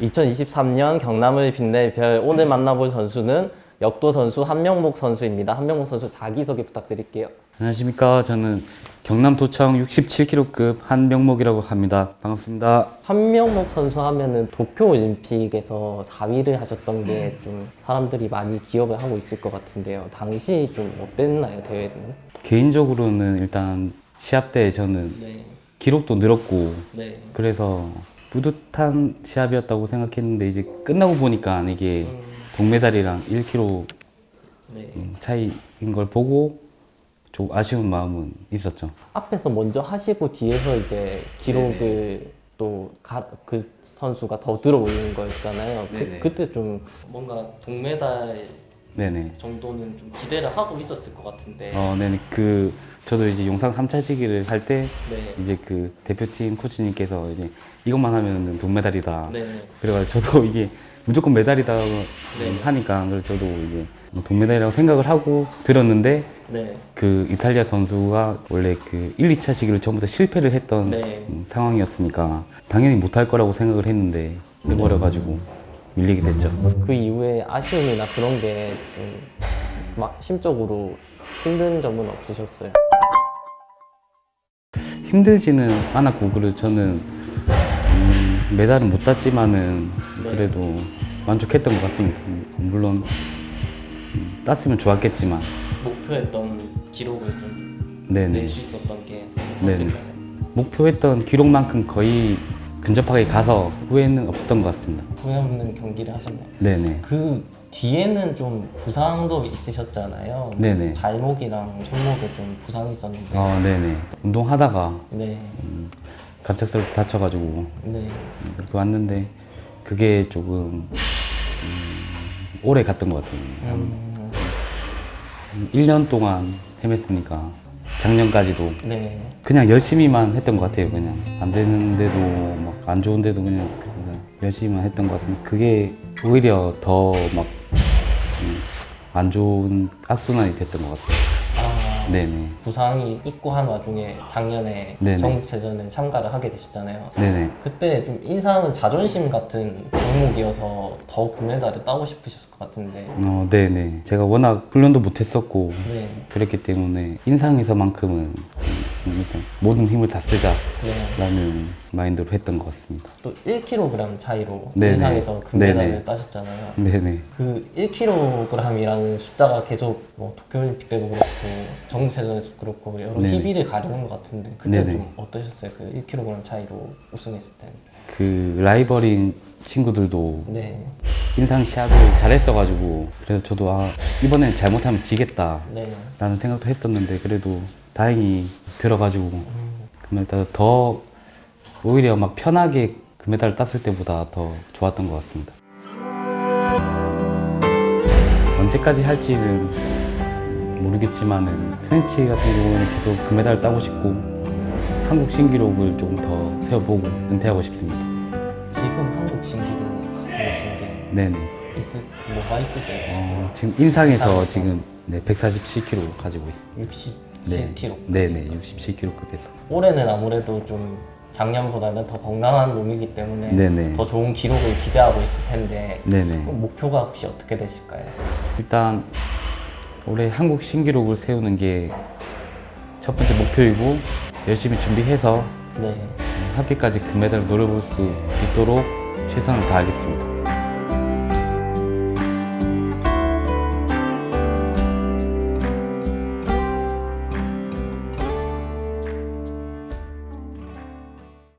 2023년 경남을 빛낼 별 오늘 만나볼 선수는 역도 선수 한명목 선수입니다. 한명목 선수 자기소개 부탁드릴게요. 안녕하십니까. 저는 경남도청 67kg급 한명목이라고 합니다. 반갑습니다. 한명목 선수 하면은 도쿄 올림픽에서 4위를 하셨던 게 좀 사람들이 많이 기억을 하고 있을 것 같은데요. 당시 좀 어땠나요 대회는? 개인적으로는 일단 시합 때 저는 네, 기록도 늘었고 네, 그래서 뿌듯한 시합이었다고 생각했는데 이제 끝나고 보니까 이게 동메달이랑 1kg 네. 차이인 걸 보고 좀 아쉬운 마음은 있었죠. 앞에서 먼저 하시고 뒤에서 이제 기록을 또 그 선수가 더 들어올린 거였잖아요. 그, 네네. 그때 좀 뭔가 동메달 네네. 정도는 좀 기대를 하고 있었을 것 같은데. 어, 네네. 그 저도 이제 용상 3차 시기를 할 때 네. 이제 그 대표팀 코치님께서 이제 이것만 하면 동메달이다. 네. 그래가지고 저도 이게 무조건 메달이다 네. 하니까 그래서 저도 이제 뭐 동메달이라고 생각을 하고 들었는데 네. 그 이탈리아 선수가 원래 그 1, 2차 시기를 전부 다 실패를 했던 네. 음, 상황이었으니까 당연히 못할 거라고 생각을 했는데 해버려가지고 밀리게 됐죠. 그 이후에 아쉬움이나 그런 게좀 심적으로 힘든 점은 없으셨어요? 힘들지는 않았고 그리고 저는 음, 메달은 못 땄지만은 네. 그래도 만족했던 것 같습니다. 물론 음, 땄으면 좋았겠지만 목표했던 기록을 좀 네네. 수 있었던 게 네네. 목표했던 기록만큼 거의 근접하게 가서 후회는 없었던 것 같습니다. 후회 없는 경기를 하셨나요? 네네. 그 뒤에는 좀 부상도 있으셨잖아요. 네네. 발목이랑 손목에 좀 부상이 있었는데. 어, 네네. 운동하다가 네. 갑작스럽게 다쳐가지고 네. 이렇게 왔는데 그게 조금 음, 오래 갔던 것 같아요. 음, 1년 동안 헤맸으니까 작년까지도 네. 그냥 열심히만 했던 것 같아요. 그냥 안 되는데도 막 안 좋은데도 그냥, 열심히만 했던 것 같은데 그게 오히려 더 막 안 좋은 악순환이 됐던 것 같아요. 아, 네네. 부상이 있고 한 와중에 작년에 네네. 전국체전에 참가를 하게 되셨잖아요. 네네. 그때 좀 인상은 자존심 같은 종목이어서 더 금메달을 따고 싶으셨을 것 같은데. 어, 네네. 제가 워낙 훈련도 못했었고 네. 그랬기 때문에 인상에서만큼은 음, 일단 모든 힘을 다 네. 쓰자라는 마인드로 했던 것 같습니다. 또 1kg 차이로 네네. 인상에서 금메달을 네네. 따셨잖아요. 네네. 그 1kg이라는 숫자가 계속 뭐 도쿄올림픽 때도 그렇고 전국체전에서 그렇고 여러 네네. 희비를 가르는 것 같은데 그때 네네. 좀 어떠셨어요? 그 1kg 차이로 우승했을 때. 그 라이벌인 친구들도 네. 인상 시합을 잘했어가지고 그래서 저도 아 이번엔 잘못하면 지겠다 네. 라는 생각도 했었는데 그래도 다행히 들어가지고 금메달 더 오히려 막 편하게 금메달을 땄을 때보다 더 좋았던 것 같습니다. 언제까지 할지는 모르겠지만은 스네치 같은 경우는 계속 금메달을 따고 싶고 한국 신기록을 좀더 세워보고 은퇴하고 싶습니다. 지금 한국 신기록 갖고 계신 게 네네. 있으, 뭐가 있으세요? 어, 지금 인상에서 인상에서. 지금 네, 147kg 가지고 있습니다. 67kg. 네 네, 67kg급에서. 올해는 아무래도 좀 작년보다는 더 건강한 몸이기 때문에 네네. 더 좋은 기록을 기대하고 있을 텐데 네네. 목표가 혹시 어떻게 되실까요? 일단 올해 한국 신기록을 세우는 게 첫 번째 목표이고 열심히 준비해서 네. 합계까지 금메달을 노려볼 수 있도록 최선을 다하겠습니다.